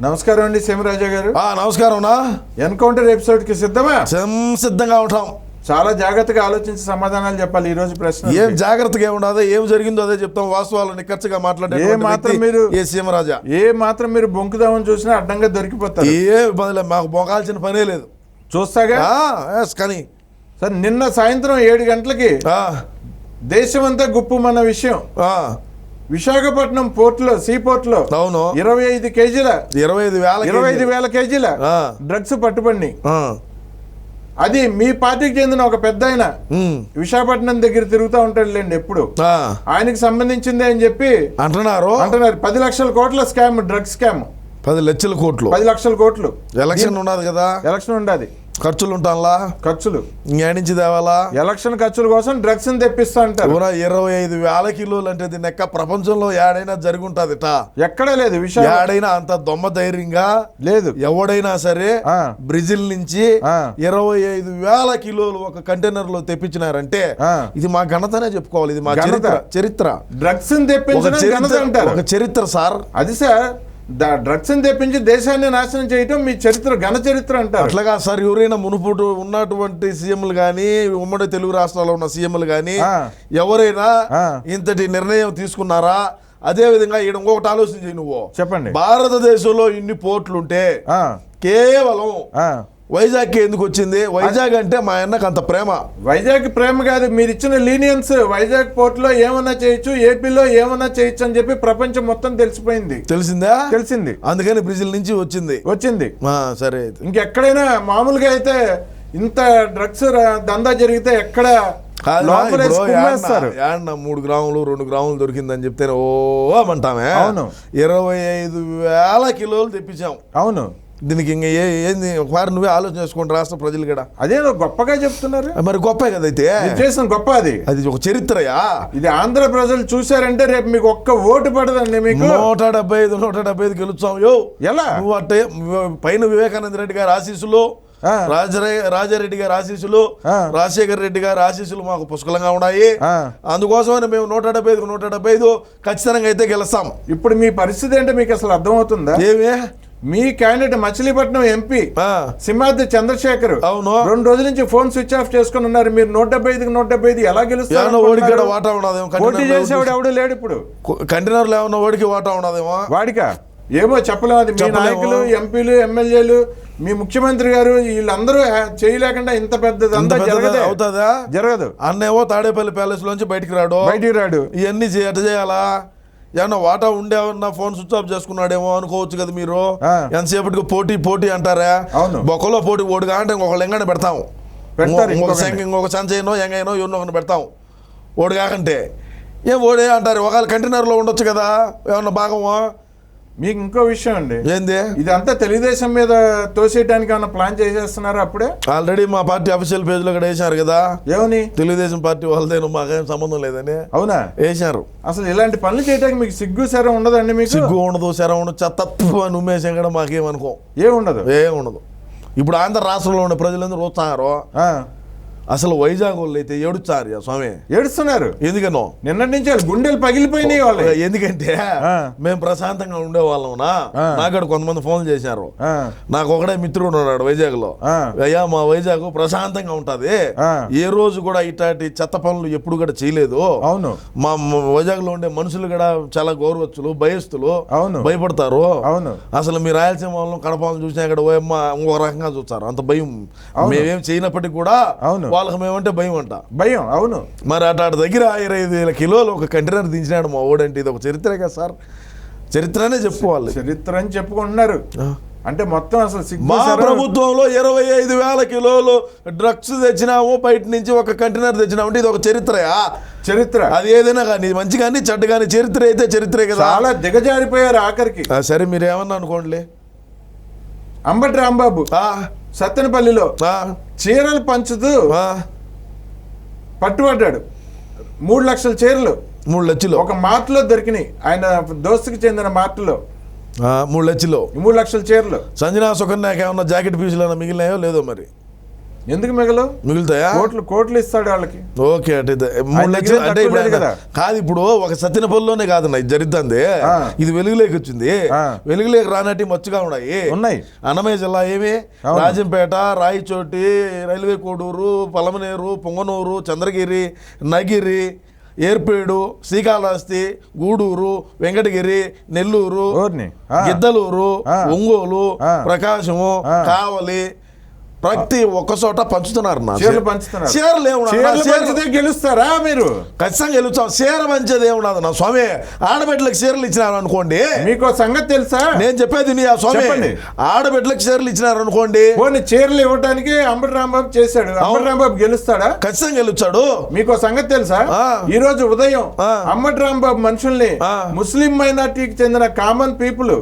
నమస్కారం అండి సీమరాజా గారు. ఆ నమస్కారం నా ఎన్కౌంటర్ ఎపిసోడ్కి సిద్ధమా సిద్ధంగా ఉంటాం. చాలా జాగ్రత్తగా ఆలోచించి సమాధానాలు చెప్పాలి ఈ రోజు ప్రశ్న. ఏం జాగ్రత్తగా ఉండదో ఏం జరిగిందో అదే చెప్తాం. వాస్తవాలు నిక్కచ్చిగా మాట్లాడే ఏ మాత్రం మీరు- ఏ సీమరాజా ఏ మాత్రం మీరు బొంకుదామని చూసినా అడ్డంగా దొరికిపోతారు. ఏ ఇబ్బంది లేదు మాకు బొగాల్సిన పనే లేదు. చూస్తాగా? కానీ. సార్ నిన్న సాయంత్రం ఏడు గంటలకి దేశమంతా గుప్పు మన విషయం విశాఖపట్నం పోర్టులో సీ పోర్టులో అవును. ఇరవై ఐదు కేజీల ఇరవై ఐదు వేల ఇరవై ఐదు వేల కేజీల. డ్రగ్స్ పట్టుబడి. అది మీ పార్టీకి చెందిన ఒక పెద్ద ఆయన. విశాఖపట్నం దగ్గర తిరుగుతూ ఉంటాడులేండి ఎప్పుడు. ఆ, ఆయనకి సంబంధించిందే అని చెప్పి అంటున్నారు? అంటున్నారు. పది లక్షల కోట్ల స్కామ్ డ్రగ్స్ స్కామ్. పది లక్షల కోట్లు. పది లక్షల కోట్లు. ఎలక్షన్ ఉన్నది కదా? ఎలక్షన్ ఉండాది ఖర్చులు. ఉంటాలా ఖర్చులు ఇంకేడించి తేవాలా? ఎలక్షన్ ఖర్చుల కోసం డ్రగ్స్ తెప్పిస్తా అంటారు. ఇరవై ఐదు వేల కిలోలు అంటే దీని ఎక్క ప్రపంచంలో ఏడైనా జరుగుంటది ఎక్కడా లేదు విశాఖ ఏడైనా అంత దొమ్మ ధైర్యంగా లేదు. ఎవడైనా సరే. బ్రెజిల్ నుంచి. ఇరవై ఐదు వేల కిలోలు ఒక కంటైనర్లో తెప్పించినారంటే. ఇది మా ఘనతనే చెప్పుకోవాలి. ఇది మా. చరిత్ర. చరిత్ర. డ్రగ్స్ తెప్పించడం ఒక చరిత్ర సార్. అది సార్ డ్రగ్స్ తెప్పించి దేశాన్ని నాశనం చేయటం మీ చరిత్ర ఘన చరిత్ర అంటారు అట్లాగా సార్ ఎవరైనా మునుపుటు ఉన్నటువంటి సీఎంలు కానీ ఉమ్మడి తెలుగు రాష్ట్రాల్లో ఉన్న సీఎంలు కానీ. ఎవరైనా. ఇంతటి నిర్ణయం తీసుకున్నారా అదే విధంగా ఈడ ఇంకొకటి ఆలోచించి నువ్వు చెప్పండి భారతదేశంలో ఇన్ని పోర్ట్లుంటే కేవలం. వైజాగ్ ఎందుకు వచ్చింది? వైజాగ్ అంటే మా అన్నకు అంత ప్రేమ. వైజాగ్ ప్రేమ కాదు మీరు ఇచ్చిన లీనియన్స్ వైజాగ్ పోర్ట్లో ఏమన్నా చేయొచ్చు ఏపీలో ఏమన్నా చేయొచ్చు అని చెప్పి ప్రపంచం మొత్తం తెలిసిపోయింది. తెలిసిందా? తెలిసింది. అందుకని బ్రెజిల్ నుంచి వచ్చింది. వచ్చింది. సరే ఇంకెక్కడైనా మామూలుగా అయితే ఇంత డ్రగ్స్ దందా జరిగితే ఎక్కడ మూడు గ్రాములు రెండు గ్రాములు దొరికిందని చెప్తే ఓ అమంటామే అవును. ఇరవై ఐదు వేల కిలోలు తెప్పించాం. అవును. దీనికి ఇంక ఏ ఏంది? ఒకసారి నువ్వే ఆలోచన చేసుకోండి రాష్ట్ర ప్రజలు కూడా అదేదో గొప్పగా చెప్తున్నారు. మరి గొప్పే కదైతే మీరు చేసిన గొప్ప అది. అది ఒక చరిత్రయా? ఇది ఆంధ్ర ప్రజలు చూశారంటే రేపు మీకు ఒక్క ఓటు పడదండి మీకు. నూట డెబ్బై ఐదు నూట డెబ్బై ఐదు గెలుచాం యో ఎలా? నువ్వు అట్టే పైన వివేకానంద రెడ్డి గారి ఆశీస్సులు. రాజరే రాజారెడ్డి గారి ఆశీస్సులు. రాజశేఖర రెడ్డి గారి ఆశీస్సులు మాకు పుష్కలంగా ఉన్నాయి. అందుకోసమని మేము నూట డెబ్బై ఐదు నూట డెబ్బై ఐదు ఖచ్చితంగా అయితే గెలుస్తాం. ఇప్పుడు మీ పరిస్థితి ఏంటో మీకు అసలు అర్థమవుతుందా? ఏమి? మీ క్యాండిడేట్ మచిలీపట్నం ఎంపీ ఆ, సింహాద్రి చంద్రశేఖర్. అవును. రెండు రోజుల నుంచి ఫోన్ స్విచ్ ఆఫ్ చేసుకుని ఉన్నారు. మీరు నూట డెబ్బై ఐదుకి నూట డెబ్బై ఐదు ఎలా గెలుస్తారు వాటా పోటీ చేసేవాడు ఎవడు లేడు ఇప్పుడు. కంటైనర్లు ఏమన్నా ఓడికి వాటా ఉన్నదేమో వాడికా? ఏమో చెప్పలేము. అది మీ. నాయకులు ఎంపీలు ఎమ్మెల్యేలు మీ ముఖ్యమంత్రి గారు వీళ్ళందరూ చేయలేకుండా ఇంత పెద్దది? అంతా జరగదు. అవుతుందా? జరగదు. అన్నేమో తాడేపల్లి ప్యాలెస్ లోంచి బయటికి రాడు. బయటికి రాడు. ఇవన్నీ ఎట్ట చేయాలా? ఏమన్నా వాటా ఉండేవన్నా ఫోన్ స్విచ్ ఆఫ్ చేసుకున్నాడేమో అనుకోవచ్చు కదా మీరు. ఎంతసేపటికి పోటీ పోటీ అంటారా. బొక్కలో పోటీ ఓడిగా అంటే ఇంకొక లింగాన్ని పెడతాం పెడతారు ఇంకొక సంచయనో ఎంగైనో ఎవరినో ఒకరిని పెడతాం ఓడిగాకంటే. ఏం ఓడే అంటారు? ఒకవేళ కంటైనర్లో ఉండొచ్చు కదా ఏమన్నా భాగమా? మీకు ఇంకో విషయం అండి. ఏంది? ఇదంతా తెలుగుదేశం మీద తోసేయడానికి ఏమైనా ప్లాన్ చేసేస్తున్నారు అప్పుడే? ఆల్రెడీ మా పార్టీ అఫీషియల్ పేజ్లో కూడా వేశారు కదా. ఏమని? తెలుగుదేశం పార్టీ వాళ్ళదేనో మాకేం సంబంధం లేదని. అవునా? వేశారు. అసలు ఇలాంటి పనులు చేయడానికి మీకు సిగ్గు సరే ఉండదండి మీకు? సిగ్గు ఉండదు శరం ఉండదు. చెత్త అని ఉమ్మేసాం కూడా మాకేమనుకో. ఏ ఉండదు ఏ ఉండదు ఇప్పుడు ఆంధ్ర రాష్ట్రంలో ఉన్న ప్రజలందరూ ఆ, అసలు వైజాగ్ వాళ్ళు అయితే ఏడుచారు యా స్వామి. ఏడుస్తున్నారు? ఎందుకనో నిన్నటి నుంచి వాళ్ళు గుండెలు పగిలిపోయినాయి వాళ్ళు. ఎందుకంటే. మేము ప్రశాంతంగా ఉండేవాళ్ళంనా ఆ. నాకు కొంతమంది ఫోన్ చేశారు. నాకు ఒకడే మిత్రుడు ఉన్నాడు వైజాగ్లో. అయ్యా మా వైజాగ్ ప్రశాంతంగా ఉంటది. ఏ రోజు కూడా ఇట్లాంటి చెత్త పనులు ఎప్పుడు కూడా చేయలేదు. అవును. మా వైజాగ్లో ఉండే మనుషులు కూడా చాలా గౌరవచ్చులు భయస్తులు అవును. భయపడతారు. అవును. అసలు మీ రాయలసీమ వాళ్ళని కడప వాళ్ళని చూసినా ఇక్కడ ఓ ఇంకో రకంగా చూస్తారు. అంత భయం. మేమేం చేయనప్పటికీ కూడా అవును. వాళ్ళకి మేమంటే భయం అంట భయం అవును. మరి అటు దగ్గర ఇరవై ఐదు వేల కిలోలు ఒక కంటైనర్ దించినాడు మా ఓడంటే ఇది ఒక చరిత్రే కదా సార్. చరిత్రనే చెప్పుకోవాలి. చరిత్ర అని చెప్పుకుంటున్నారు. అంటే మొత్తం అసలు మా ప్రభుత్వంలో ఇరవై ఐదు వేల కిలోలు డ్రగ్స్ తెచ్చినాము బయట నుంచి ఒక కంటైనర్ తెచ్చినాము అంటే ఇది ఒక చరిత్రయా? చరిత్ర. అది ఏదైనా కానీ మంచి కానీ చెడ్డ కానీ చరిత్ర అయితే చరిత్రే కదా. చాలా దిగజారిపోయారు ఆఖరికి. సరే మీరు ఏమన్నా అనుకోండి అంబటి రాంబాబు. ఆ, సత్తెనపల్లిలో చీరలు పంచుతూ పట్టుబడ్డాడు. మూడు లక్షల చీరలు. మూడు లక్షలు. ఒక మార్ట్లో దొరికినాయి. ఆయన దోస్తుకి చెందిన మార్ట్లో. మూడు లక్షలు. మూడు లక్షల చీరలు. సంజనా సుకన్యాకి ఏమన్నా జాకెట్ పీసులు మిగిలినాయో లేదో మరి? ఎందుకు మిగలవు మిగులుతాయా కోట్లు కోట్లు ఇస్తాడు వాళ్ళకి ఓకే అంటే మూడు లక్షలు అంటే ఇప్పుడు కదా. కాదు ఇప్పుడు ఒక సత్యనపల్లిలోనే కాదన్న ఇది జరుగుతుంది. ఇది వెలుగులోకి వచ్చింది. వెలుగులోకి రానట్టి మచ్చుగా ఉన్నాయి ఉన్నాయి. అన్నమయ్య జిల్లా ఏమి. రాజంపేట రాయచోటి రైల్వే కోడూరు పలమనేరు పొంగనూరు చంద్రగిరి నగిరి ఏర్పేడు శ్రీకాళహస్తి గూడూరు వెంకటగిరి నెల్లూరు. గిద్దలూరు. ఒంగోలు. ప్రకాశము. కావలి ప్రతి ఒక్క చోట పంచుతున్నారు చీరలు గెలుస్తారా మీరు? ఖచ్చితంగా గెలుస్తాం. చీర మంచిది ఏమన్నది నా స్వామి. ఆడబిడ్డలకు చీరలు ఇచ్చినారు అనుకోండి. మీకు సంగతి తెలుసా? నేను చెప్పేది నీ ఆ స్వామి. ఆడబిడ్డలకు చీరలు ఇచ్చినారు అనుకోండి. పోనీ చీరలు ఇవ్వడానికి అంబటి రాంబాబు చేశాడు. అంబటి రాంబాబు గెలుస్తాడా? ఖచ్చితంగా గెలుచాడు మీకు సంగతి తెలుసా. ఈ రోజు ఉదయం. అమ్మటి రాంబాబు మనుషుల్ని. ముస్లిం మైనార్టీకి చెందిన కామన్ పీపుల్.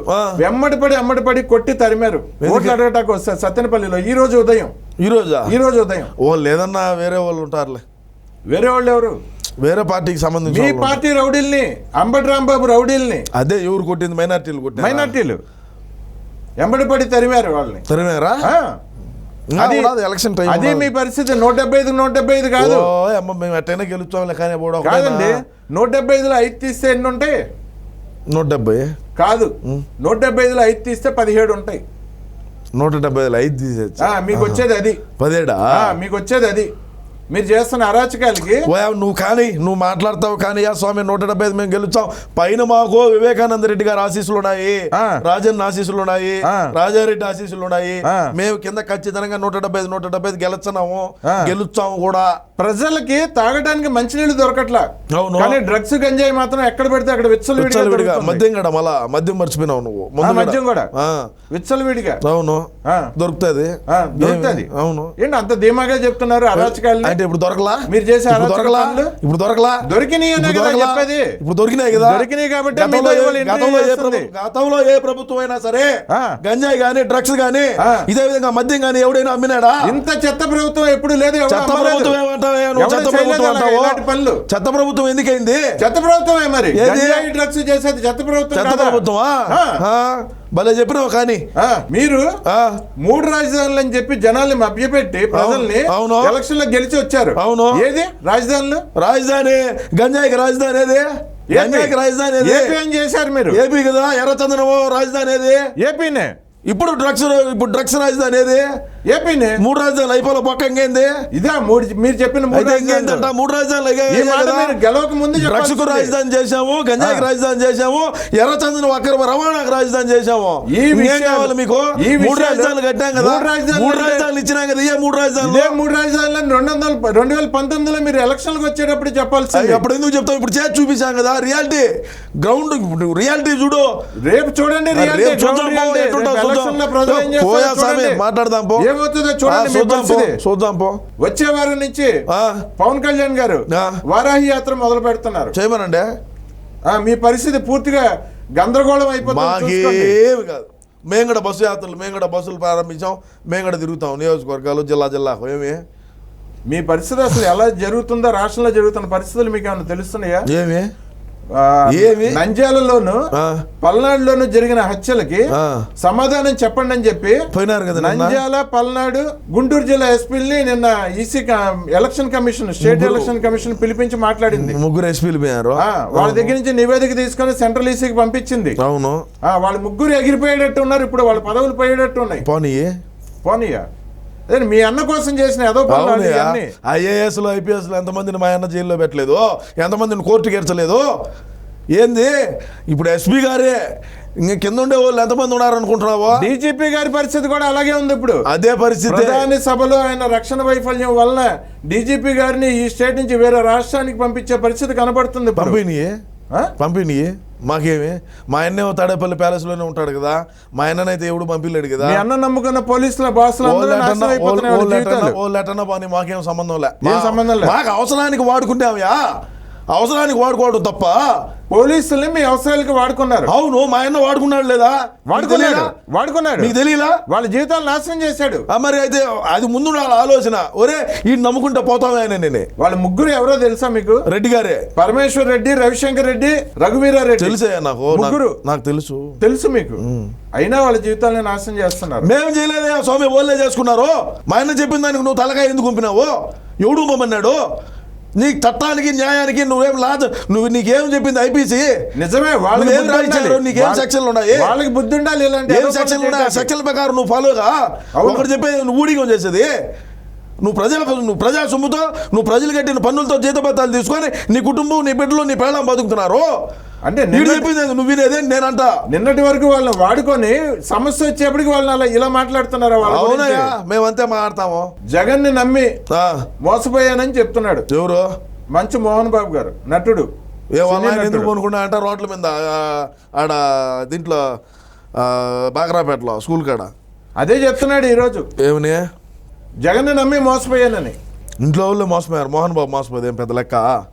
వెమ్మడిపడి అమ్మడిపడి కొట్టి తరిమారు. ఓట్లు అడగటానికి వస్తారు సత్తెనపల్లిలో ఈ రోజు ఉదయం ఈ రోజా? ఈ రోజు ఉదయం. ఓ లేదన్నా వేరే వాళ్ళు ఉంటారులే. వేరే వాళ్ళు ఎవరు? వేరే పార్టీకి సంబంధించి మీ. పార్టీ రౌడీల్ని అంబటి రాంబాబు రౌడీల్ని. అదే ఎవరు కొట్టింది? మైనార్టీలు కొట్టింది మైనార్టీలు. ఎంబడిపడి తరిమారు వాళ్ళని. తరిమేరా? ఆ. అది ఎలక్షన్ టైం అది మీ పరిస్థితి. నూట డెబ్బై ఐదు నూట డెబ్బై ఐదు కాదు. అమ్మ మేము ఎట్టైనా గెలుస్తాంలే కానీ పోవడం? కాదండి. నూట డెబ్బై ఐదులో ఐదు తీస్తే ఎన్ని ఉంటాయి? నూట డెబ్బై. కాదు. నూట డెబ్బై ఐదులో ఐదు తీస్తే పదిహేడు ఉంటాయి. నూట డెబ్బై ఐదు ఆ, మీకు వచ్చేది అది. పదేడా మీకు వచ్చేది అది. మీరు చేస్తున్న అరాచకాలకి నువ్వు కానీ నువ్వు మాట్లాడతావు కానీ ఆ స్వామి నూట డెబ్బై ఐదు మేము గెలుచాం పైన మాకు వివేకానంద రెడ్డి గారి ఆశీస్సులు ఉన్నాయి. రాజన్ ఆశీస్సులు ఉన్నాయి. రాజారెడ్డి ఆశీస్సులు ఉన్నాయి. మేము కింద ఖచ్చితంగా నూట డెబ్బై ఐదు నూట డెబ్బై ఐదు గెలుచున్నాము. గెలుచాము కూడా. ప్రజలకి తాగడానికి మంచినీళ్ళు దొరకట్లా. అవును. కానీ డ్రగ్స్ గంజాయి మాత్రం ఎక్కడ పెడితే అక్కడ విచ్చలవిడిగా విడిగా. మద్యం కూడా మళ్ళా మద్యం మర్చిపోయినావు నువ్వు. మద్యం కూడా. ఆ, విచ్చలవిడిగా అవును. దొరుకుతుంది. దొరుకుతుంది. అవును. ఏంటి అంత ధీమాగా చెప్తున్నారు అరాచకాలని? అంటే ఇప్పుడు దొరకలా? మీరు చేసే దొరకలా? ఇప్పుడు దొరకలా? దొరికినాయి ఇప్పుడు? చెప్పేది. దొరికినాయి కదా? దొరికినాయి కాబట్టే గతంలో ఏ- ప్రభుత్వం అయినా సరే. గంజాయి గానీ డ్రగ్స్ గానీ. ఇదే విధంగా మద్యం గానీ ఎవడైనా అమ్మినాడా? ఇంత చెత్త ప్రభుత్వం ఎప్పుడు లేదు చెత్త. ప్రభుత్వం చెత్త ప్రభుత్వం అంటావు? పనులు. చెత్త ప్రభుత్వం ఎందుకైంది? చెత్త ప్రభుత్వమే మరి. డ్రగ్స్ చేసేది చెత్త ప్రభుత్వం చెత్త కాదా? భలే చెప్పినావు కానీ. మీరు ఆ. మూడు రాజధానులు అని చెప్పి జనాల్ని మభ్యపెట్టి ప్రజల్ని అవును. ఎలక్షన్లో గెలిచి వచ్చారు. అవును. ఏది? రాజధానులు? రాజధాని. గంజాయికి రాజధాని ఏది? గంజాయికి రాజధాని ఏపీ ఏం చేశారు మీరు? ఏపీ కదా ఎర్రచందనము రాజధాని ఏది? ఏపీనే. ఇప్పుడు డ్రగ్స్ ఇప్పుడు డ్రగ్స్ రాజధాని ఏది? ఏపీనే మూడు రాజధానులు అయిపోలే పక్క ఇంకేంది ఇదా మూడు మీరు చెప్పిన మూడు రాజధానులు. గెలవక ముందు డ్రగ్స్కు చెప్పాల్సింది. రాజధాని చేశాము గంజాయికి. రాజధాని చేశాము ఎర్రచందనం అక్రమ రవాణాకు రాజధాని చేశాము ఈ కావాలి మీకు? ఈ మూడు రాజధానులు కట్టాం కదా. మూడు రాజధానులు ఇచ్చినాం కదా ఇయ్యే మూడు రాజధానులు మూడు రాజధానులు రెండు వందల రెండు వేల పంతొమ్మిదిలో మీరు ఎలక్షన్లకు వచ్చేటప్పుడు చెప్పాల్సింది. అయ్యి, అప్పుడు ఎందుకు చెప్తాం ఇప్పుడు చేసి చూపించాం కదా రియాలిటీ. గ్రౌండ్ రియాలిటీ చూడు. రేపు చూడండి ఏం చూడండి. మాట్లాడదాం పో. ఏమవుతుందో చూడండి చూద్దాం పో వచ్చే వారం నుంచి పవన్ కళ్యాణ్ గారు. వారాహి యాత్ర మొదలు పెడుతున్నారు. చేయమనండి. మీ పరిస్థితి పూర్తిగా గందరగోళం అయిపోతుంది. మాకేమి కాదు. మేము కూడా బస్సు యాత్రలు మేము కూడా బస్సులు ప్రారంభించాం మేము కూడా తిరుగుతాం నియోజకవర్గాలు జిల్లా జిల్లా ఏమి? మీ పరిస్థితి అసలు ఎలా జరుగుతుందో రాష్ట్రంలో జరుగుతున్న పరిస్థితులు మీకు ఏమైనా తెలుస్తున్నాయా? ఏమి? ఏమి? నంద్యాలలోను ఆ, పల్నాడులోను జరిగిన హత్యలకి. సమాధానం చెప్పండి అని చెప్పి పోయినారు కదా? నంద్యాల పల్నాడు గుంటూరు జిల్లా ఎస్పీని నిన్న EC election commission state election commission పిలిపించి మాట్లాడింది. ముగ్గురు ఎస్పీలు పోయారు వాళ్ళ దగ్గర నుంచి నివేదిక తీసుకొని సెంట్రల్ ఈసీకి పంపించింది. అవును. వాళ్ళు ముగ్గురు ఎగిరిపోయేటట్టు ఉన్నారు ఇప్పుడు వాళ్ళ పదవులు పోయేటట్టు ఉన్నాయి పోనీ పోనీయా? మీ అన్న కోసం చేసిన ఏదో. ఐఏఎస్లు ఐపీఎస్లు ఎంతమందిని మా అన్న జైల్లో పెట్టలేదు? ఎంతమందిని కోర్టుకి ఏర్చలేదు ఏంది? ఇప్పుడు ఎస్పీ గారే ఇంక కింద ఉండే వాళ్ళు ఎంతమంది ఉన్నారు అనుకుంటున్నావో డీజీపీ గారి పరిస్థితి కూడా అలాగే ఉంది ఇప్పుడు. అదే పరిస్థితి. ప్రధాని సభలో ఆయన రక్షణ వైఫల్యం వలన డీజీపీ గారిని ఈ స్టేట్ నుంచి వేరే రాష్ట్రానికి పంపించే పరిస్థితి కనబడుతుంది. పంపిణీ? పంపిణీ మాకేమి? మా అన్నే తాడేపల్లి ప్యాలెస్లోనే ఉంటాడు కదా. మా అన్ననైతే ఎవడు పంపిలేడు కదా. అన్న నమ్ముకున్న పోలీసుల బాసులు ఓ లెటర్న- పోనీ మాకేం సంబంధం లే. ఏం సంబంధం. మాకు అవసరానికి వాడుకుంటామయా అవసరానికి వాడుకోవడం తప్ప పోలీసుల్ని మీ అవసరాలకి వాడుకున్నారు. అవును మా ఆయన వాడుకున్నాడు లేదా? మీకు వాడుకున్నాడు. మీకు తెలియలా వాళ్ళ జీవితాలు నాశనం చేశాడు. మరి అయితే అది ముందు ఆలోచన. ఒరే ఈ నమ్ముకుంటే పోతామే ఆయన నేనే వాళ్ళ ముగ్గురు ఎవరో తెలుసా మీకు? రెడ్డి గారే. పరమేశ్వర్ రెడ్డి రవిశంకర్ రెడ్డి రఘువీరారెడ్డి తెలుసే నాకు నాకు- ముగ్గురు. నాకు తెలుసు. తెలుసు మీకు. అయినా వాళ్ళ జీవితాలను నాశనం చేస్తున్నారు. మేము చేయలేదే? స్వామి ఓళ్ళే చేసుకున్నారు? మా ఆయన చెప్పిన దానికి నువ్వు తలకాయ ఎందుకు పంపినావు ఎవడు పంపన్నాడు నీకు చట్టానికి న్యాయానికి నువ్వేం లాజ్ నువ్వు నీకేం చెప్పింది ఐపీసీ నిజమే రాయించారు? ఉండాలి. నీకేం వాళ్ళ- సెక్షన్లు ఉన్నాయి? వాళ్ళకి బుద్ధి ఉండాలి ఇలాంటి ఏం సెక్షన్లు ఉన్నాయి. సెక్షన్ల ప్రకారం నువ్వు ఫాలోగా. ఒకటి చెప్పేది నువ్వు ఊడిగం చేసేది నువ్వు ప్రజల నువ్వు ప్రజా సొమ్ముతో నువ్వు ప్రజలు కట్టిన పన్నులతో జీతభత్తాలు తీసుకొని నీ కుటుంబం నీ బిడ్డలు నీ పేళం బతుకుతున్నారు అంటే నిన్నటి- చెప్పింది? నువ్వు వినేదే నేనంట నిన్నటి వరకు వాళ్ళని వాడుకొని సమస్య వచ్చేప్పటికి వాళ్ళని అలా ఇలా మాట్లాడుతున్నారు వాళ్ళ. అవునయ్యా మేమంతే మాట్లాడతాము. జగన్ని నమ్మి మోసపోయానని చెప్తున్నాడు. ఎవరు? మంచు మోహన్ బాబు గారు నటుడు. ఎందుకు. కొనుక్కున్నా అంటే రోడ్ల మీద ఆడ దీంట్లో ఆ, బాగరాపేటలో స్కూల్ కాడ. అదే చెప్తున్నాడు ఈరోజు. ఏమని? జగన్ నమ్మి మోసపోయానని. ఇంట్లో వాళ్ళు మోసపోయారు. మోహన్ బాబు మోసపోయేది ఏం పెద్ద లెక్క?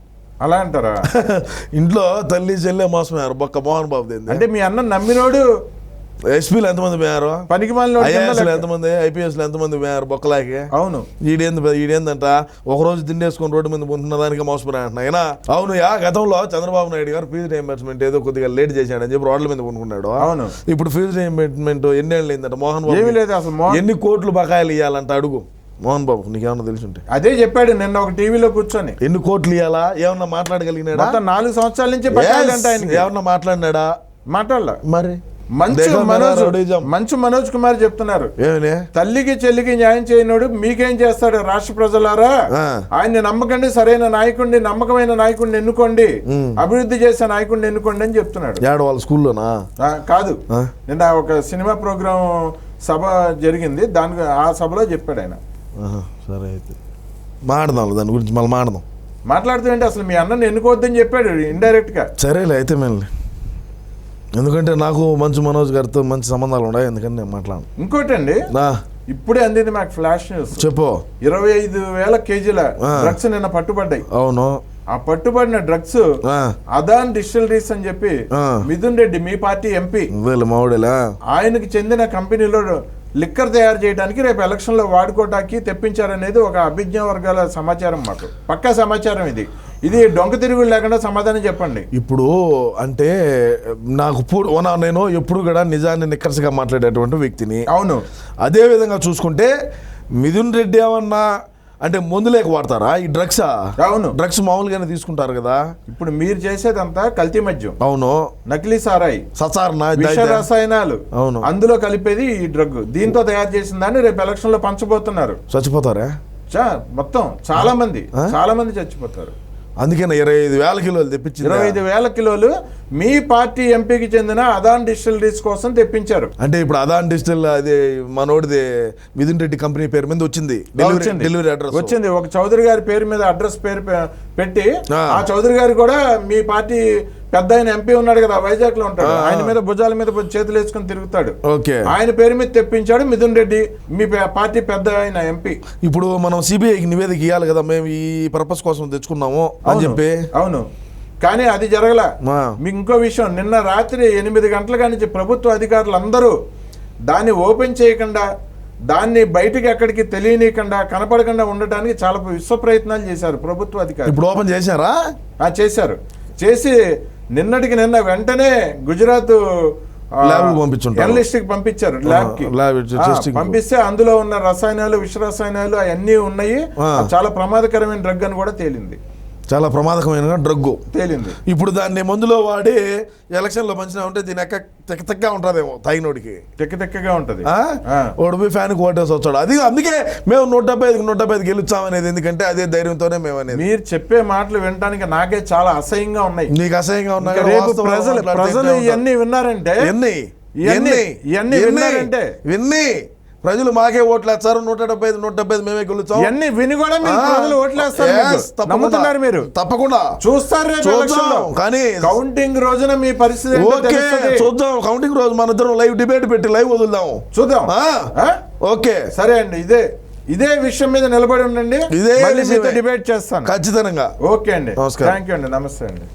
అలా అంటారా? ఇంట్లో తల్లి చెల్లె మోసపోయారు బొక్క మోహన్ బాబు దేంది అంటే మీ అన్న నమ్మినోడు ఎస్పీలు ఎంతమంది పోయారు పనికి ఐఏఎస్లు. ఎంతమంది ఐపీఎస్లు ఎంతమంది పోయారు బొక్కలాకి? అవును. ఈడేంది ఈడేందంట? ఒక రోజు తిండేసుకొని రోడ్డు మీద ఉంటున్న దానికి మోసపోయినా అంటున్నా. అవును యా గతంలో చంద్రబాబు నాయుడు గారు ఫీజు రియంబర్స్మెంట్ ఏదో కొద్దిగా లేట్ చేశాడని చెప్పి రోడ్ల మీద కొనుక్కున్నాడు అవును. ఇప్పుడు ఫీజు రియంబర్స్మెంట్ ఎన్నేళ్ళు అయిందంట? మోహన్ బాబు ఏమీ లేదు అసలు ఎన్ని కోట్లు బకాయిలు ఇవ్వాలంట అడుగు. మోహన్ బాబు నీకేమన్నా తెలుసుంటే. అదే చెప్పాడు నిన్న ఒక టీవీలో కూర్చొని. ఎన్ని కోట్లు ఇవ్వాలా ఏమన్నా మాట్లాడగలిగినాడా? నాలుగు సంవత్సరాల నుంచి ఏమన్నా మాట్లాడినాడా? మాట్లాడలా. మరి? మంచు మనోజ్. మంచు మనోజ్ కుమార్ చెప్తున్నారు. తల్లికి చెల్లికి న్యాయం చేయనోడు మీకేం చేస్తాడు రాష్ట్ర ప్రజలారా. ఆయన్ని నమ్మకండి సరైన నాయకుడిని నమ్మకమైన నాయకుడిని ఎన్నుకోండి. అభివృద్ధి చేసే నాయకుడిని ఎన్నుకోండి అని చెప్తున్నాడు. వాళ్ళ స్కూల్లోనా? కాదు? నిన్న ఒక సినిమా ప్రోగ్రాం సభ జరిగింది. దాని ఆ సభలో చెప్పాడు ఆయన. సరే అయితే. మాడదాం దాని గురించి మళ్ళీ మాడదాం. మాట్లాడుతూ ఏంటి అసలు మీ అన్నని ఎన్నుకోవద్దని చెప్పాడు ఇండైరెక్ట్గా సరేలే అయితే మేము ఎందుకంటే నాకు మంచి మనోజ్ గారితో మంచి సంబంధాలు ఉన్నాయి ఎందుకని నేను మాట్లాడను. ఇంకోటండి ఇప్పుడే అందింది మాకు ఫ్లాష్ న్యూస్. చెప్పు. ఇరవై ఐదు వేల కేజీల. డ్రగ్స్ నిన్న పట్టుబడ్డాయి. అవును. ఆ పట్టుబడిన డ్రగ్స్ అదాన్ డిస్టిలరీస్ అని చెప్పి. మిథున్ రెడ్డి మీ పార్టీ ఎంపీ మావిడేలా? ఆయనకి చెందిన కంపెనీలో లిక్కర్ తయారు చేయడానికి రేపు ఎలక్షన్లో వాడుకోవటానికి తెప్పించారనేది ఒక అభిజ్ఞా వర్గాల సమాచారం మాకు. పక్కా సమాచారం ఇది. ఇది డొంక తిరుగుడు లేకుండా సమాధానం చెప్పండి. ఇప్పుడు అంటే నాకు నేను ఎప్పుడు కూడా నిజాన్ని నిక్కరసగా మాట్లాడేటువంటి వ్యక్తిని. అవును. అదే విధంగా చూసుకుంటే మిథున్ రెడ్డి ఏమన్నా అంటే మందులేక వాడతారా? ఈ డ్రగ్సా అవును. డ్రగ్స్ మామూలుగానే తీసుకుంటారు కదా? ఇప్పుడు మీరు చేసేదంతా కల్తీ మద్యం. అవును. నకిలీ సారాయి. సచారణ విష రసాయనాలు. అవును. అందులో కలిపేది ఈ డ్రగ్ దీంతో తయారు చేసిన దాన్ని రేపు ఎలక్షన్లో పంచబోతున్నారు. చచ్చిపోతారా? చా మొత్తం చాలా మంది? చాలా మంది చచ్చిపోతారు. అందుకే ఇరవై ఐదు వేల కిలోలు తెప్పించింది ఇరవై ఐదు వేల కిలోలు మీ పార్టీ ఎంపీకి చెందిన అదాన్ డిస్టిలరీస్ కోసం తెప్పించారు. అంటే ఇప్పుడు అదాన్ డిజిటల్ అది మనోడిది మిథున్ రెడ్డి కంపెనీ పేరు మీద వచ్చింది. Delivery address. వచ్చింది. ఒక చౌదరి గారి పేరు మీద అడ్రస్ పేరు పెట్టి ఆ. చౌదరి గారు కూడా మీ పార్టీ పెద్ద ఆయన ఎంపీ ఉన్నాడు కదా వైజాగ్లో ఉంటాడు. ఆయన మీద భుజాల మీద చేతులు వేసుకుని తిరుగుతాడు. ఓకే. ఆయన పేరు మీద తెప్పించాడు మిథున్ రెడ్డి మీ పార్టీ పెద్ద ఆయన ఎంపీ. ఇప్పుడు మనం సిబిఐకి నివేదిక ఇవ్వాలి కదా మేము ఈ పర్పస్ కోసం తెచ్చుకున్నాము అని. చెప్పి. అవును. కానీ అది జరగల. ఇంకో విషయం నిన్న రాత్రి ఎనిమిది గంటల కానించి ప్రభుత్వ అధికారులు అందరూ దాన్ని ఓపెన్ చేయకుండా దాన్ని బయటికి ఎక్కడికి తెలియనీయకుండా కనపడకుండా ఉండటానికి చాలా విశ్వ ప్రయత్నాలు చేశారు ప్రభుత్వ అధికారులు. ఇప్పుడు ఓపెన్ చేశారా? ఆ, చేశారు. చేసి నిన్నటికి నిన్న వెంటనే గుజరాత్ ఆ, ల్యాబ్కు పంపించుంటారు. analyst కి పంపించారు ల్యాబ్కి. ల్యాబ్ ఇచ్చి ఆ, testing కు. పంపిస్తే అందులో ఉన్న రసాయనాలు విష రసాయనాలు అవన్నీ ఉన్నాయి. చాలా ప్రమాదకరమైన డ్రగ్ అని కూడా తేలింది. చాలా ప్రమాదకమైన డ్రగ్గు. తేలింది. ఇప్పుడు దాన్ని మందులో వాడి ఎలక్షన్లో మంచిగా ఉంటే దీని ఎక్క తెక్క తెక్కగా ఉంటుందేమో తాగినోడికి. తెక్క తెక్కగా ఉంటది. ఆ? ఆ. వాడు పోయి ఫ్యాన్ ఓటేసి వచ్చాడు. అది అందుకే మేము నూట డెబ్బై ఐదుకి నూట డెబ్బై ఐదు గెలుచామనేది ఎందుకంటే అదే ధైర్యంతోనే మేము అనేది. మీరు చెప్పే మాటలు వినడానికి నాకే చాలా అసహ్యంగా ఉన్నాయి. నీకు అసహ్యంగా ఉన్నా ఇంకా కూడా రేపు వాస్తవం ప్రజలు ప్రజలు. ఇవన్నీ విన్నారంటే ఎన్ని? ఇవన్నీ- ఎన్ని? ఇవన్నీ విన్నారంటే? విన్ని ప్రజలు మాకే ఓట్లు వేస్తారు నూట డెబ్బై ఐదు నూట డెబ్బై ఐదు మేమే గెలుచాం ఇవన్నీ విని కూడా ప్రజలు ఓట్లేస్తారు. నమ్ముతున్నారు మీరు. తప్పకుండా. చూస్తారు చూద్దాం, కానీ కౌంటింగ్ రోజున మీ పరిస్థితి ఓకే. చూద్దాం. కౌంటింగ్ రోజు మన ఇద్దరం లైవ్ డిబేట్ పెట్టి లైవ్ వదులుదాం. చూద్దాం? ఓకే. సరే అండి ఇదే ఇదే విషయం మీద నిలబడి ఉండండి. ఇదే. డిబేట్ చేస్తాను. ఖచ్చితంగా. ఓకే అండి. నమస్కారం. థ్యాంక్ యూ అండి. నమస్తే అండి.